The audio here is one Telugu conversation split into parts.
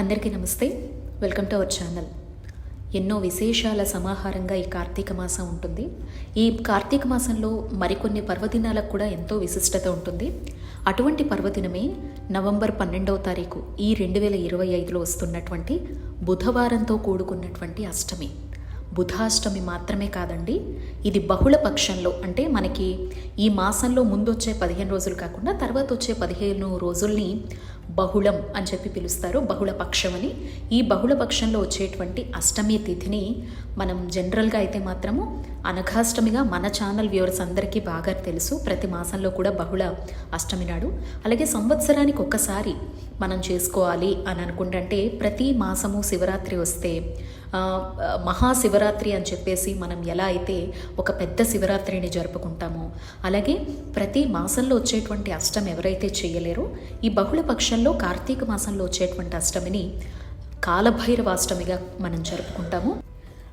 అందరికీ నమస్తే. Welcome to our channel. ఎన్నో విశేషాల సమాహారంగా ఈ కార్తీక మాసం ఉంటుంది. ఈ కార్తీక మాసంలో మరికొన్ని పర్వదినాలకు కూడా ఎంతో విశిష్టత ఉంటుంది. అటువంటి పర్వదినమే నవంబర్ పన్నెండవ తారీఖు ఈ రెండు వేల ఇరవై ఐదులో వస్తున్నటువంటి బుధవారంతో కూడుకున్నటువంటి అష్టమి. బుధాష్టమి మాత్రమే కాదండి ఇది బహుళ పక్షంలో అంటే మనకి ఈ మాసంలో ముందు వచ్చే పదిహేను రోజులు కాకుండా తర్వాత వచ్చే పదిహేను రోజుల్ని బహుళం అని చెప్పి పిలుస్తారు బహుళ పక్షం అని. ఈ బహుళ పక్షంలో వచ్చేటువంటి అష్టమి తిథిని మనం జనరల్గా అయితే మాత్రము అనఘాష్టమిగా మన ఛానల్ వ్యూవర్స్ అందరికీ బాగా తెలుసు. ప్రతి మాసంలో కూడా బహుళ అష్టమి నాడు. అలాగే సంవత్సరానికి ఒక్కసారి మనం చేసుకోవాలి అని అనుకుంటే ప్రతి మాసము శివరాత్రి వస్తే మహాశివరాత్రి అని చెప్పేసి మనం ఎలా అయితే ఒక పెద్ద శివరాత్రిని జరుపుకుంటామో అలాగే ప్రతి మాసంలో వచ్చేటువంటి అష్టం ఎవరైతే చేయలేరో ఈ బహుళ పక్షంలో కార్తీక మాసంలో వచ్చేటువంటి అష్టమిని కాలభైరవాష్టమిగా మనం జరుపుకుంటాము.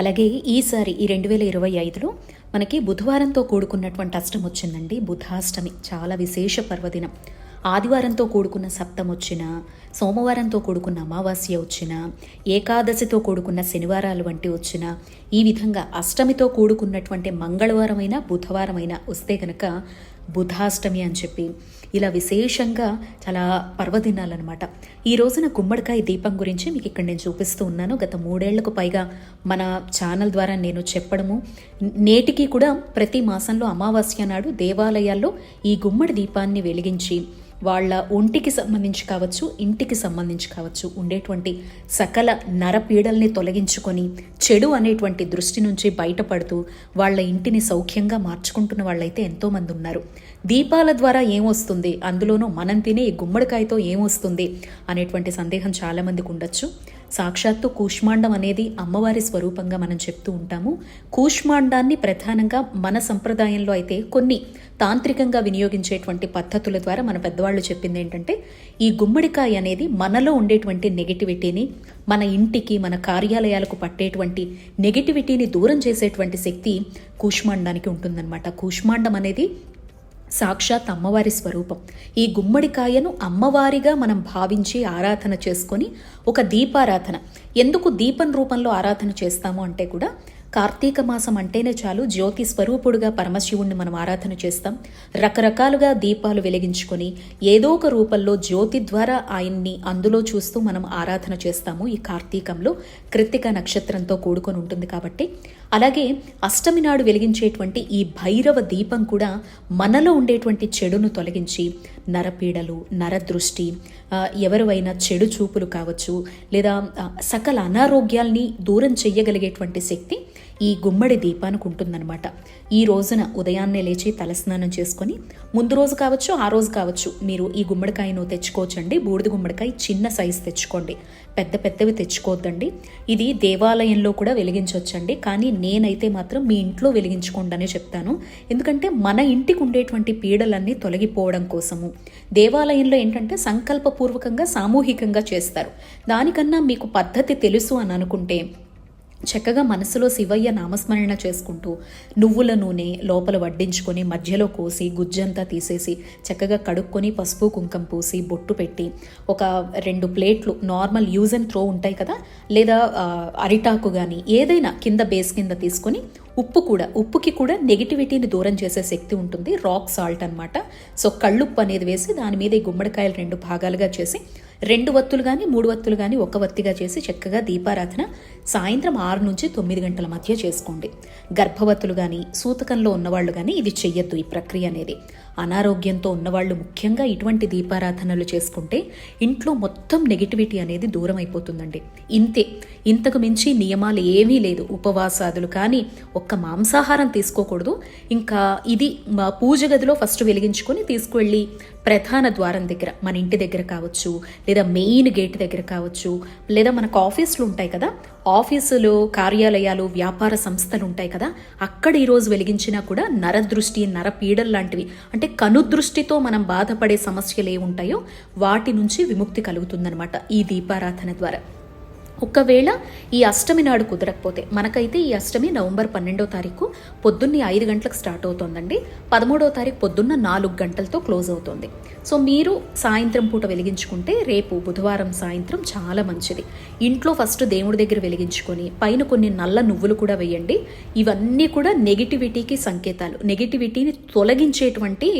అలాగే ఈసారి ఈ రెండు వేల ఇరవై ఐదులో మనకి బుధవారంతో కూడుకున్నటువంటి అష్టం వచ్చిందండి బుధాష్టమి చాలా విశేష పర్వదినం. ఆదివారంతో కూడుకున్న సప్తం వచ్చిన సోమవారంతో కూడుకున్న అమావాస్య వచ్చిన ఏకాదశితో కూడుకున్న శనివారాలు వంటి వచ్చిన ఈ విధంగా అష్టమితో కూడుకున్నటువంటి మంగళవారమైన బుధవారమైన వస్తే కనుక బుధాష్టమి అని చెప్పి ఇలా విశేషంగా చాలా పర్వదినాలన్నమాట. ఈ రోజున గుమ్మడికాయ దీపం గురించి మీకు ఇక్కడ నేను చూపిస్తూ ఉన్నాను. గత మూడేళ్ళకు పైగా మన ఛానల్ ద్వారా నేను చెప్పడము. నేటికి కూడా ప్రతి మాసంలో అమావాస్య నాడు దేవాలయాల్లో ఈ గుమ్మడి దీపాన్ని వెలిగించి వాళ్ళ ఒంటికి సంబంధించి కావచ్చు ఇంటికి సంబంధించి కావచ్చు ఉండేటువంటి సకల నరపీడల్ని తొలగించుకొని చెడు అనేటువంటి దృష్టి నుంచి బయటపడుతూ వాళ్ళ ఇంటిని సౌఖ్యంగా మార్చుకుంటున్న వాళ్ళైతే ఎంతోమంది ఉన్నారు. దీపాల ద్వారా ఏమొస్తుంది? అందులోనూ మనం తినే ఈ గుమ్మడికాయతో ఏమొస్తుంది? అనేటువంటి సందేహం చాలామందికి ఉండొచ్చు. సాక్షాత్తు కూష్మాండం అనేది అమ్మవారి స్వరూపంగా మనం చెప్తూ ఉంటాము. కూష్మాండాన్ని ప్రధానంగా మన సంప్రదాయంలో అయితే కొన్ని తాంత్రికంగా వినియోగించేటువంటి పద్ధతుల ద్వారా మన పెద్దవాళ్ళు చెప్పింది ఏంటంటే ఈ గుమ్మడికాయ అనేది మనలో ఉండేటువంటి నెగిటివిటీని మన ఇంటికి మన కార్యాలయాలకు పట్టేటువంటి నెగిటివిటీని దూరం చేసేటువంటి శక్తి కూష్మాండానికి ఉంటుందన్నమాట. కూష్మాండం అనేది సాక్షాత్ అమ్మవారి స్వరూపం. ఈ గుమ్మడికాయను అమ్మవారిగా మనం భావించి ఆరాధన చేసుకొని ఒక దీపారాధన. ఎందుకు దీపం రూపంలో ఆరాధన చేస్తాము అంటే కూడా కార్తీక మాసం అంటేనే చాలు జ్యోతి స్వరూపుడుగా పరమశివుణ్ణి మనం ఆరాధన చేస్తాం. రకరకాలుగా దీపాలు వెలిగించుకొని ఏదో ఒక రూపంలో జ్యోతి ద్వారా ఆయన్ని అందులో చూస్తూ మనం ఆరాధన చేస్తాము. ఈ కార్తీకంలో కృత్తిక నక్షత్రంతో కూడుకొని ఉంటుంది కాబట్టి అలాగే అష్టమి నాడు వెలిగించేటువంటి ఈ భైరవ దీపం కూడా మనలో ఉండేటువంటి చెడును తొలగించి నరపీడలు నరదృష్టి ఎవరివైనా చెడు చూపులు కావచ్చు లేదా సకల అనారోగ్యాల్ని దూరం చెయ్యగలిగేటువంటి శక్తి ఈ గుమ్మడి దీపానికి ఉంటుందన్నమాట. ఈ రోజున ఉదయాన్నే లేచి తలస్నానం చేసుకొని ముందు రోజు కావచ్చు ఆ రోజు కావచ్చు మీరు ఈ గుమ్మడికాయను తెచ్చుకోవచ్చండి. బూడిద గుమ్మడికాయ చిన్న సైజు తెచ్చుకోండి. పెద్ద పెద్దవి తెచ్చుకోవద్దండి. ఇది దేవాలయంలో కూడా వెలిగించవచ్చండి. కానీ నేనైతే మాత్రం మీ ఇంట్లో వెలిగించుకోండి అనే చెప్తాను. ఎందుకంటే మన ఇంటికి ఉండేటువంటి పీడలన్నీ తొలగిపోవడం కోసము. దేవాలయంలో ఏంటంటే సంకల్పపూర్వకంగా సామూహికంగా చేస్తారు. దానికన్నా మీకు పద్ధతి తెలుసు అని అనుకుంటే చక్కగా మనసులో శివయ్య నామస్మరణ చేసుకుంటూ నువ్వుల నూనె లోపల వడ్డించుకొని మధ్యలో కోసి గుజ్జంతా తీసేసి చక్కగా కడుక్కొని పసుపు కుంకం పూసి బొట్టు పెట్టి ఒక రెండు ప్లేట్లు నార్మల్ యూజ్ అండ్ త్రో ఉంటాయి కదా లేదా అరిటాకు కానీ ఏదైనా కింద బేస్ కింద తీసుకొని ఉప్పు కూడా ఉప్పుకి కూడా నెగిటివిటీని దూరం చేసే శక్తి ఉంటుంది రాక్ సాల్ట్ అనమాట సో కళ్ళుప్పు అనేది వేసి దాని మీద ఈ గుమ్మడికాయలు రెండు భాగాలుగా చేసి రెండు వత్తులు కానీ మూడు వత్తులు కానీ ఒక వత్తిగా చేసి చక్కగా దీపారాధన సాయంత్రం ఆరు నుంచి తొమ్మిది గంటల మధ్య చేసుకోండి. గర్భవతులు కానీ సూతకంలో ఉన్నవాళ్ళు కానీ ఇది చెయ్యొద్దు ఈ ప్రక్రియ అనేది. అనారోగ్యంతో ఉన్నవాళ్ళు ముఖ్యంగా ఇటువంటి దీపారాధనలు చేసుకుంటే ఇంట్లో మొత్తం నెగిటివిటీ అనేది దూరం అయిపోతుందండి. ఇంతే. ఇంతకు మించి నియమాలు ఏమీ లేదు. ఉపవాసాదులు కానీ ఒక్క మాంసాహారం తీసుకోకూడదు. ఇంకా ఇది మా పూజ గదిలో ఫస్ట్ వెలిగించుకొని తీసుకువెళ్ళి ప్రధాన ద్వారం దగ్గర మన ఇంటి దగ్గర కావచ్చు లేదా మెయిన్ గేట్ దగ్గర కావచ్చు లేదా మనకు ఆఫీసులు ఉంటాయి కదా ఆఫీసులు కార్యాలయాలు వ్యాపార సంస్థలు ఉంటాయి కదా అక్కడ ఈరోజు వెలిగించినా కూడా నరదృష్టి నరపీడలు లాంటివి అంటే కనుదృష్టితో మనం బాధపడే సమస్యలు ఏ ఉంటాయో వాటి నుంచి విముక్తి కలుగుతుందనమాట ఈ దీపారాధన ద్వారా. ఒకవేళ ఈ అష్టమి నాడు కుదరకపోతే మనకైతే ఈ అష్టమి నవంబర్ పన్నెండో తారీఖు పొద్దున్నే ఐదు గంటలకు స్టార్ట్ అవుతోందండి. పదమూడో తారీఖు పొద్దున్న నాలుగు గంటలతో క్లోజ్ అవుతుంది. సో మీరు సాయంత్రం పూట వెలిగించుకుంటే రేపు బుధవారం సాయంత్రం చాలా మంచిది. ఇంట్లో ఫస్ట్ దేవుడి దగ్గర వెలిగించుకొని పైన కొన్ని నల్ల నువ్వులు కూడా వేయండి. ఇవన్నీ కూడా నెగిటివిటీకి సంకేతాలు. నెగిటివిటీని తొలగించేటువంటి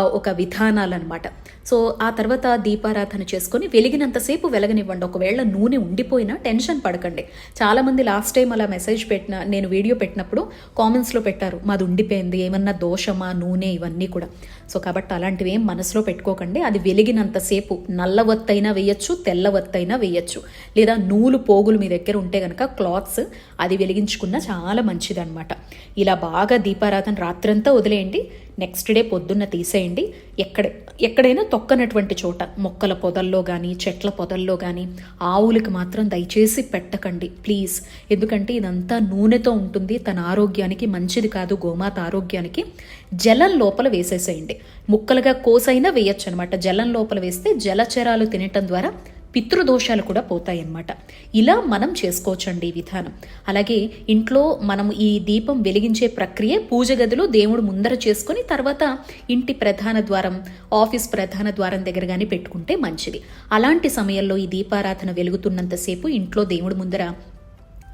ఒక విధానాలు అనమాట సో ఆ తర్వాత దీపారాధన చేసుకొని వెలిగినంతసేపు వెలగనివ్వండి. ఒకవేళ నూనె ఉండిపోయినా టెన్షన్ పడకండి. చాలామంది లాస్ట్ టైం అలా మెసేజ్ పెట్టిన నేను వీడియో పెట్టినప్పుడు కామెంట్స్లో పెట్టారు మాది ఉండిపోయింది ఏమన్నా దోషమా నూనె ఇవన్నీ కూడా. సో కాబట్టి అలాంటివి ఏం మనసులో పెట్టుకోకండి. అది వెలిగినంతసేపు నల్ల వత్తైనా వేయచ్చు తెల్ల వత్తైనా వేయచ్చు. లేదా నూలు పోగులు మీ దగ్గర ఉంటే కనుక క్లాత్స్ అది వెలిగించుకున్న చాలా మంచిదన్నమాట. ఇలా బాగా దీపారాధన రాత్రంతా వదిలేయండి. నెక్స్ట్ డే పొద్దున్న తీసేయండి. ఎక్కడ ఎక్కడైనా తొక్కనటువంటి చోట మొక్కల పొదల్లో కానీ చెట్ల పొదల్లో కానీ ఆవులకి మాత్రం దయచేసి పెట్టకండి ప్లీజ్ ఎందుకంటే ఇదంతా నూనెతో ఉంటుంది తన ఆరోగ్యానికి మంచిది కాదు గోమాత ఆరోగ్యానికి. జలం లోపల వేసేసేయండి. ముక్కలుగా కోసైనా వేయచ్చు అనమాట జలం లోపల వేస్తే జలచరాలు తినటం ద్వారా పితృదోషాలు కూడా పోతాయన్నమాట. ఇలా మనం చేసుకోవచ్చండి ఈ విధానం. అలాగే ఇంట్లో మనం ఈ దీపం వెలిగించే ప్రక్రియ పూజ గదిలో దేవుడు ముందర చేసుకొని తర్వాత ఇంటి ప్రధాన ద్వారం ఆఫీస్ ప్రధాన ద్వారం దగ్గర కానీ పెట్టుకుంటే మంచిది. అలాంటి సమయంలో ఈ దీపారాధన వెలుగుతున్నంతసేపు ఇంట్లో దేవుడి ముందర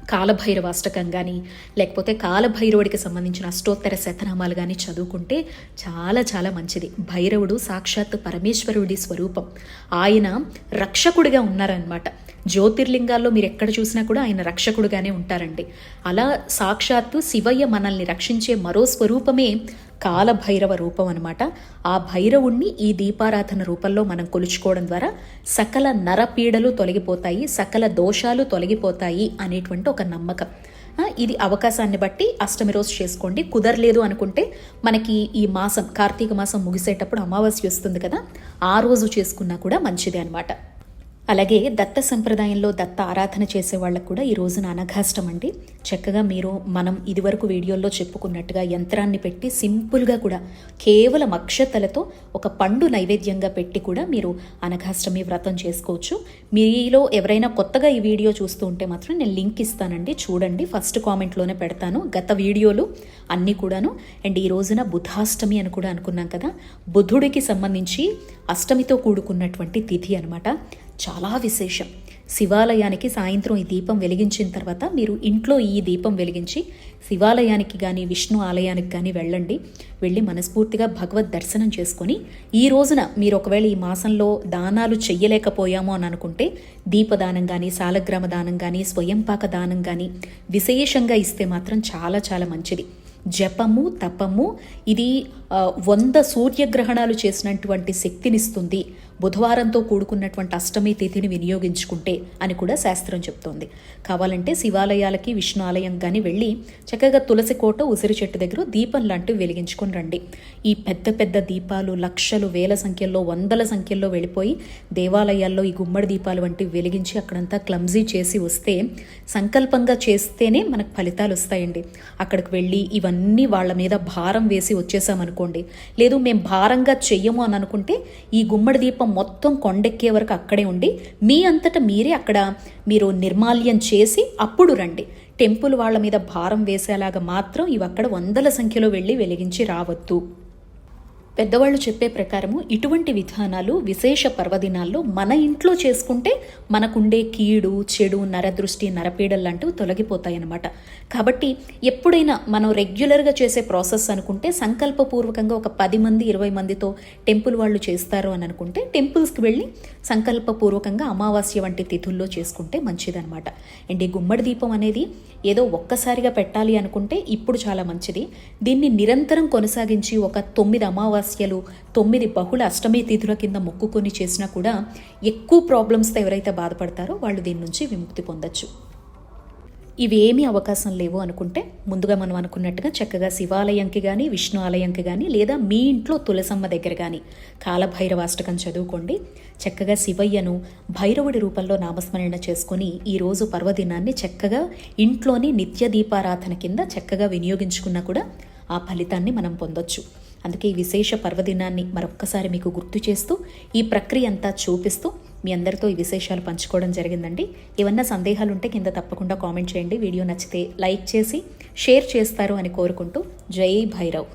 కాలభైరవ అష్టకం కానీ లేకపోతే కాలభైరవుడికి సంబంధించిన అష్టోత్తర శతనామాలు కానీ చదువుకుంటే చాలా చాలా మంచిది. భైరవుడు సాక్షాత్ పరమేశ్వరుడి స్వరూపం. ఆయన రక్షకుడిగా ఉన్నారనమాట జ్యోతిర్లింగాల్లో మీరు ఎక్కడ చూసినా కూడా ఆయన రక్షకుడుగానే ఉంటారండి. అలా సాక్షాత్తు శివయ్య మనల్ని రక్షించే మరో స్వరూపమే కాలభైరవ రూపం అనమాట ఆ భైరవుణ్ణి ఈ దీపారాధన రూపంలో మనం కొలుచుకోవడం ద్వారా సకల నరపీడలు తొలగిపోతాయి సకల దోషాలు తొలగిపోతాయి అనేటువంటి ఒక నమ్మకం. ఇది అవకాశాన్ని బట్టి అష్టమి రోజు చేసుకోండి. కుదరలేదు అనుకుంటే మనకి ఈ మాసం కార్తీక మాసం ముగిసేటప్పుడు అమావాస్య వస్తుంది కదా ఆ రోజు చేసుకున్నా కూడా మంచిదే అనమాట అలాగే దత్త సంప్రదాయంలో దత్త ఆరాధన చేసే వాళ్ళకు కూడా ఈ రోజున అనఘాష్టం అండి. చక్కగా మీరు మనం ఇదివరకు వీడియోల్లో చెప్పుకున్నట్టుగా యంత్రాన్ని పెట్టి సింపుల్గా కూడా కేవలం అక్షతలతో ఒక పండు నైవేద్యంగా పెట్టి కూడా మీరు అనఘాష్టమి వ్రతం చేసుకోవచ్చు. మీలో ఎవరైనా కొత్తగా ఈ వీడియో చూస్తూ ఉంటే మాత్రం నేను లింక్ ఇస్తానండి. చూడండి. ఫస్ట్ కామెంట్లోనే పెడతాను. గత వీడియోలు అన్నీ కూడాను. అండ్ ఈ రోజున బుధాష్టమి అని కూడా అనుకున్నాం కదా. బుధుడికి సంబంధించి అష్టమితో కూడుకున్నటువంటి తిథి అనమాట చాలా విశేషం. శివాలయానికి సాయంత్రం ఈ దీపం వెలిగించిన తర్వాత మీరు ఇంట్లో ఈ దీపం వెలిగించి శివాలయానికి కానీ విష్ణు ఆలయానికి కానీ వెళ్ళండి. వెళ్ళి మనస్ఫూర్తిగా భగవద్ దర్శనం చేసుకొని ఈ రోజున మీరు ఒకవేళ ఈ మాసంలో దానాలు చెయ్యలేకపోయాము అని అనుకుంటే దీపదానం కానీ సాలగ్రామ దానం కానీ స్వయంపాక దానం కానీ విశేషంగా ఇస్తే మాత్రం చాలా చాలా మంచిది. జపము తపము ఇది వంద సూర్యగ్రహణాలు చేసినటువంటి శక్తినిస్తుంది బుధవారంతో కూడుకున్నటువంటి అష్టమి తిథిని వినియోగించుకుంటే అని కూడా శాస్త్రం చెప్తోంది. కావాలంటే శివాలయాలకి విష్ణు ఆలయం కానీ వెళ్ళి చక్కగా తులసి కోట ఉసిరి చెట్టు దగ్గర దీపం లాంటివి వెలిగించుకొని రండి. ఈ పెద్ద పెద్ద దీపాలు లక్షలు వేల సంఖ్యల్లో వందల సంఖ్యల్లో వెళ్ళిపోయి దేవాలయాల్లో ఈ గుమ్మడి దీపాలు వంటివి వెలిగించి అక్కడంతా క్లమ్జీ చేసి వస్తే సంకల్పంగా చేస్తేనే మనకు ఫలితాలు వస్తాయండి. అక్కడికి వెళ్ళి ఇవన్నీ వాళ్ళ మీద భారం వేసి వచ్చేసామనుకోండి. లేదు మేము భారంగా చెయ్యము అని అనుకుంటే ఈ గుమ్మడి దీపం మొత్తం కొండెక్కే వరకు అక్కడే ఉండి మీ అంతటా మీరే అక్కడ మీరు నిర్మాల్యం చేసి అప్పుడు రండి. టెంపుల్ వాళ్ళ మీద భారం వేసేలాగా మాత్రం ఇవి అక్కడ వందల సంఖ్యలో వెళ్ళి వెలిగించి రావద్దు. పెద్దవాళ్ళు చెప్పే ప్రకారము ఇటువంటి విధానాలు విశేష పర్వదినాల్లో మన ఇంట్లో చేసుకుంటే మనకుండే కీడు చెడు నరదృష్టి నరపీడలు లాంటివి తొలగిపోతాయన్నమాట. కాబట్టి ఎప్పుడైనా మనం రెగ్యులర్గా చేసే ప్రాసెస్ అనుకుంటే సంకల్పపూర్వకంగా ఒక పది మంది ఇరవై మందితో టెంపుల్ వాళ్ళు చేస్తారు అని అనుకుంటే టెంపుల్స్కి వెళ్ళి సంకల్పపూర్వకంగా అమావాస్య వంటి తిథుల్లో చేసుకుంటే మంచిదన్నమాట. అండ్ ఈ గుమ్మడి దీపం అనేది ఏదో ఒక్కసారిగా పెట్టాలి అనుకుంటే ఇప్పుడు చాలా మంచిది. దీన్ని నిరంతరం కొనసాగించి ఒక తొమ్మిది అమావాస్య అమావాస్యలు తొమ్మిది బహుళ అష్టమి తిథుల కింద మొక్కుకొని చేసినా కూడా ఎక్కువ ప్రాబ్లమ్స్తో ఎవరైతే బాధపడతారో వాళ్ళు దీని నుంచి విముక్తి పొందొచ్చు. ఇవేమీ అవకాశం లేవు అనుకుంటే ముందుగా మనం అనుకున్నట్టుగా చక్కగా శివాలయంకి కానీ విష్ణు ఆలయంకి కానీ లేదా మీ ఇంట్లో తులసమ్మ దగ్గర కానీ కాలభైరవాష్టకం చదువుకోండి. చక్కగా శివయ్యను భైరవుడి రూపంలో నామస్మరణ చేసుకొని ఈరోజు పర్వదినాన్ని చక్కగా ఇంట్లోని నిత్య దీపారాధన కింద చక్కగా వినియోగించుకున్నా కూడా ఆ ఫలితాన్ని మనం పొందొచ్చు. అందుకే ఈ విశేష పర్వదినాన్ని మరొక్కసారి మీకు గుర్తు చేస్తూ ఈ ప్రక్రియ అంతా చూపిస్తూ మీ అందరితో ఈ విశేషాలు పంచుకోవడం జరిగిందండి. ఏమన్నా సందేహాలు ఉంటే కింద తప్పకుండా కామెంట్ చేయండి. వీడియో నచ్చితే లైక్ చేసి షేర్ చేస్తారు అని కోరుకుంటూ జై భైరవ్.